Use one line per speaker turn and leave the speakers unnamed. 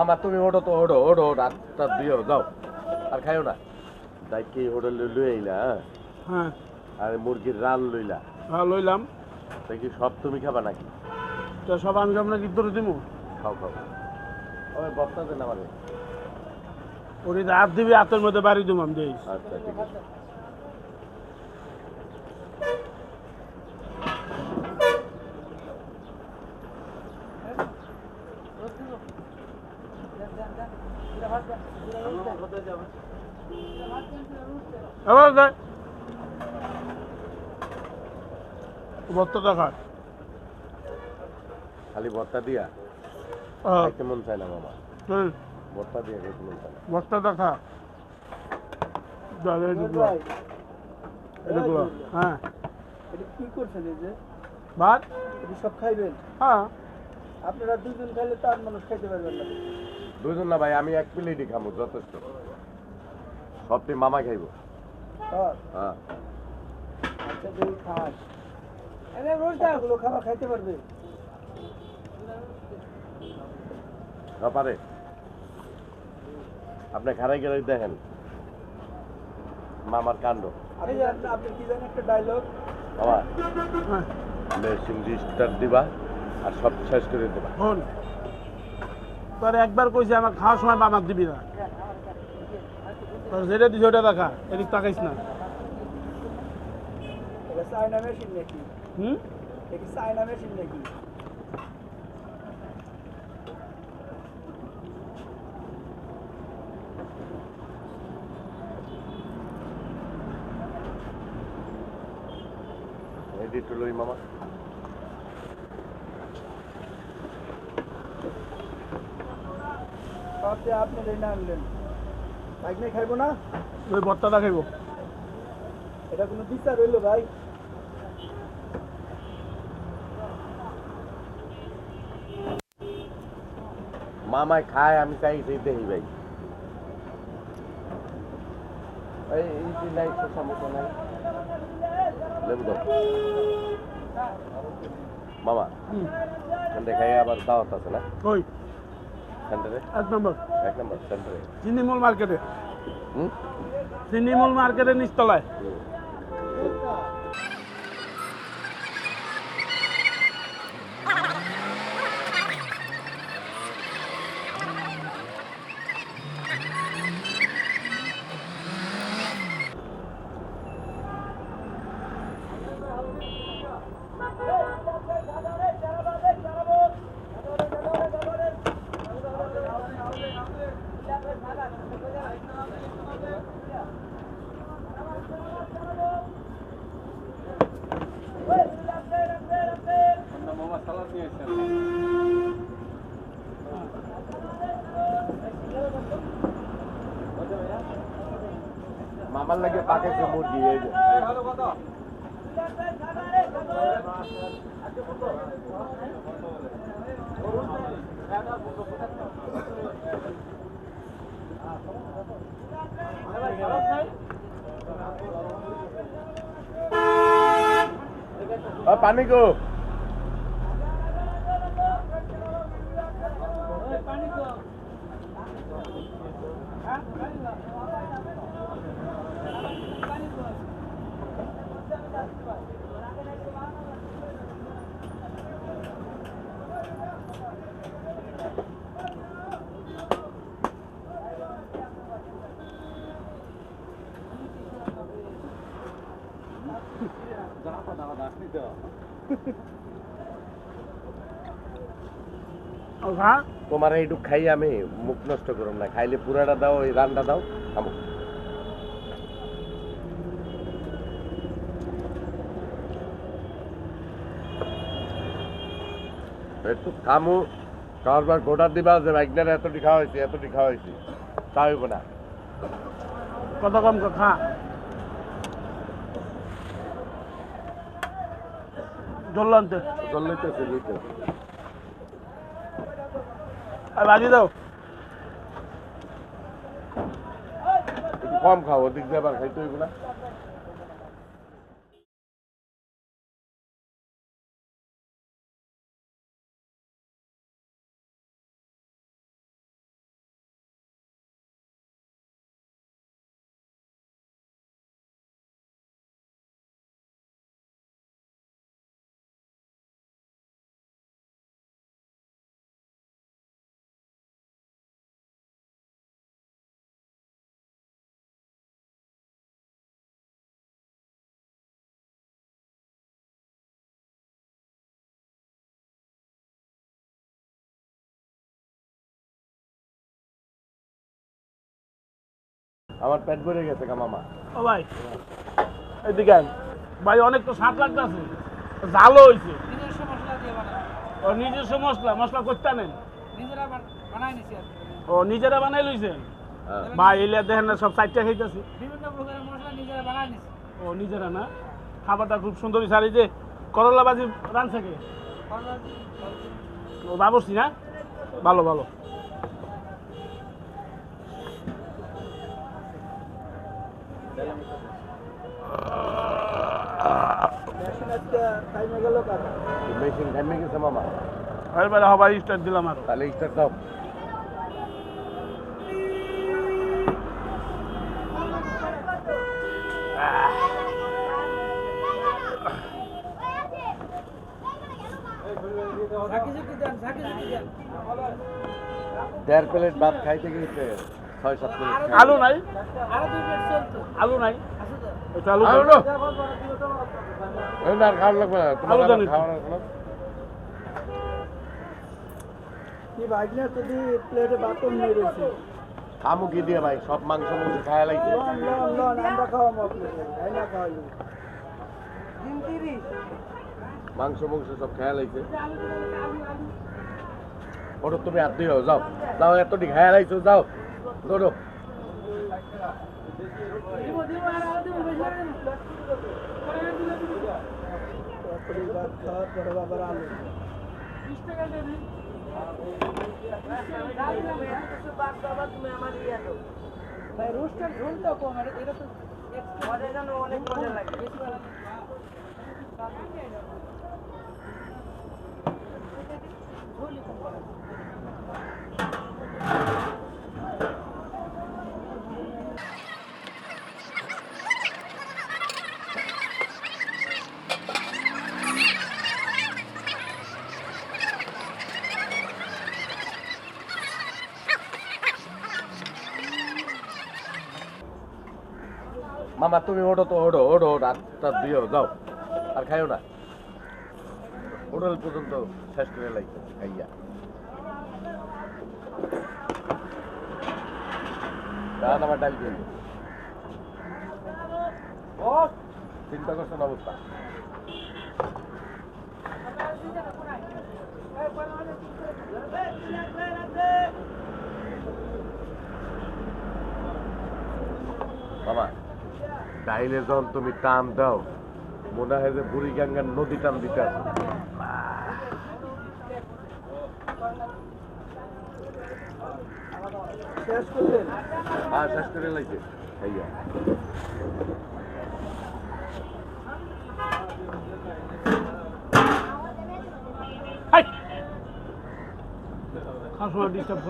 মামা তুমি ওঠো তো ওঠো ওঠো ওঠো আটটা দিও যাও। আর খাইও না। তাই কি হোটেলে লই আইলা হ্যাঁ?
হ্যাঁ।
আর মুরগির রান লইলা।
হ্যাঁ লইলাম।
তাই কি সব তুমি খাবা নাকি?
তো সব আমি আনজাম নাকি ধরে দিমু?
খাও খাও। ওই বস্তা দেন আমারে
ওরি রাত দিবি হাতের মধ্যে বাড়ি দিম আমি দেই
আচ্ছা ঠিক আছে।
আবার দেয়
খালি ভর্তা দিয়া?
হ্যাঁ।
খাইতে মন চায় না মামা। ভর্তা দিয়ে খাইতে মন
এটুকু হ্যাঁ।
এটা কি করছেন এই যে?
ভাত?
এটা সব খাইবেন?
হ্যাঁ।
আপনারা দুজন খাইলে তার মানুষ খাইতে পারবেন না।
দুজন না ভাই আমি এক প্লেটই খাব যথেষ্ট। সবটি মামা খাইব।
হ্যাঁ। আচ্ছা খাস। এনে খাবার খাইতে পারবে?
পারে। আপনি খারাই গেলে দেখেন। মামার কাণ্ড। বাবা
হ্যাঁ।
মেশিন স্টার্ট দিবা আর সব শেষ করে দেবা।
তোর একবার কইছে আমার খাওয়ার সময় বামাক দিবি না। যেটা দিছে ওটা দেখা এদিক তাকাইস না। হুম?
এডিট মামা
আপনি রেনে আনলেন বাইক নিয়ে খাইবো না?
ওই ভর্তাটা খাইব।
এটা কোনো বিচার হইল ভাই।
মামায় খায় আমি চাই সেই দেখি ভাই। এই এই যে নাই। লেবু দাও। মামা
হুম।
খাই আবার দাওয়াত আছে না?
ওই
সেন্টারে?
এক নম্বর।
এক নম্বর সেন্টারে।
চিনিমূল মার্কেটে।
হুম?
চিনিমূল মার্কেটের নিচতলায়।
মামার লাগে পাকেছে মুরগি এই যে। পানি গো।
ও খা
তোমার এইটুক খাই আমি মুখ নষ্ট করুম না। খাইলে পুরাটা দাও এই রানটা দাও খাব একটু খামু। কারবার গোটা দিবা যে বাইকটার এতটি খাওয়া হয়েছে এতটি খাওয়া হয়েছে তা হইব না।
কত কম কথা। খা জল আনতে।
জল লইতেছে লইতেছে।
আর বাজি দাও।
কম খাও ওদিক দিয়ে আবার খাইতে হইব না। আমার পেট ভরে গেছে গা মামা।
ও ভাই এদিকে। ভাই অনেক তো স্বাদ লাগতেছে। জালও হয়েছে
নিজস্ব মশলা দিয়ে বানাই
ও নিজস্ব মশলা মশলা করতে নেন?
নিজেরা বান- বানাই নিছি
ও নিজেরা বানাই লইছেন?
হ্যাঁ।
ভাই এলিয়া দেখেন না সব সাইডটা খাইতেছি।
বিভিন্ন প্রকারের মশলা নিজেরা বানাই নিছি।
ও নিজেরা না? খাবারটা খুব সুন্দর সারি যে করলা বাজি রানছে থাকে ও বাবুসি না? ভালো ভালো।
মেশিন ঘামে গেছে মামা
এবারে হবার স্টার্ট দিলাম আরও
তাহলে স্টার্ট দাও
ঝাঁকি ঝুঁকি দেন ঝাঁকি ঝুঁকি দেন
দেড় প্লেট ভাত খাইতে গেছে ছয় সাত প্লেট
আলু নাই? আলু নাই?
আছে তো।
একটু আলু
আলু না। এই না, আর খাওয়ার লাগবে না?
আলু জানি।
খাওয়ার কোনো
কি
খামু দিয়ে ভাই? সব মাংস মাংস খাওয়া লাগছে। মাংস মাংস সব খেয়া লাগছে। ওটা তুমি হাত দিয়ে যাও। যাও এতটি খেয়া লাগছো যাও। ধরো
দিব দিব আর আরো দিব বেশি করে দিন। তারপরে ভাত খাওয়ার পরে আবার আলু বিশ টাকা দিয়ে দিন ভাই রোস্টার ঝোলটা কম এটা এটা তো অনেক মজা লাগে বেশি ভালো লাগে। ঝোলই কম
মামা তুমি ওঠো তো ওঠো ওঠো হাতটা দিও যাও। আর খাইও না। হোটেল পর্যন্ত শেষ করে লাগছে খাইয়া। দাঁড়ান আমার ডাল দিয়ে দিও। চিন্তা করছেন অবস্থা মামা ডাইলে যখন তুমি টান দাও। মনে হয় যে বুড়ি গঙ্গার নদী টান দিতে।
শেষ করলেন
হ্যাঁ শেষ করে লাগছে
ডিস্টার্ব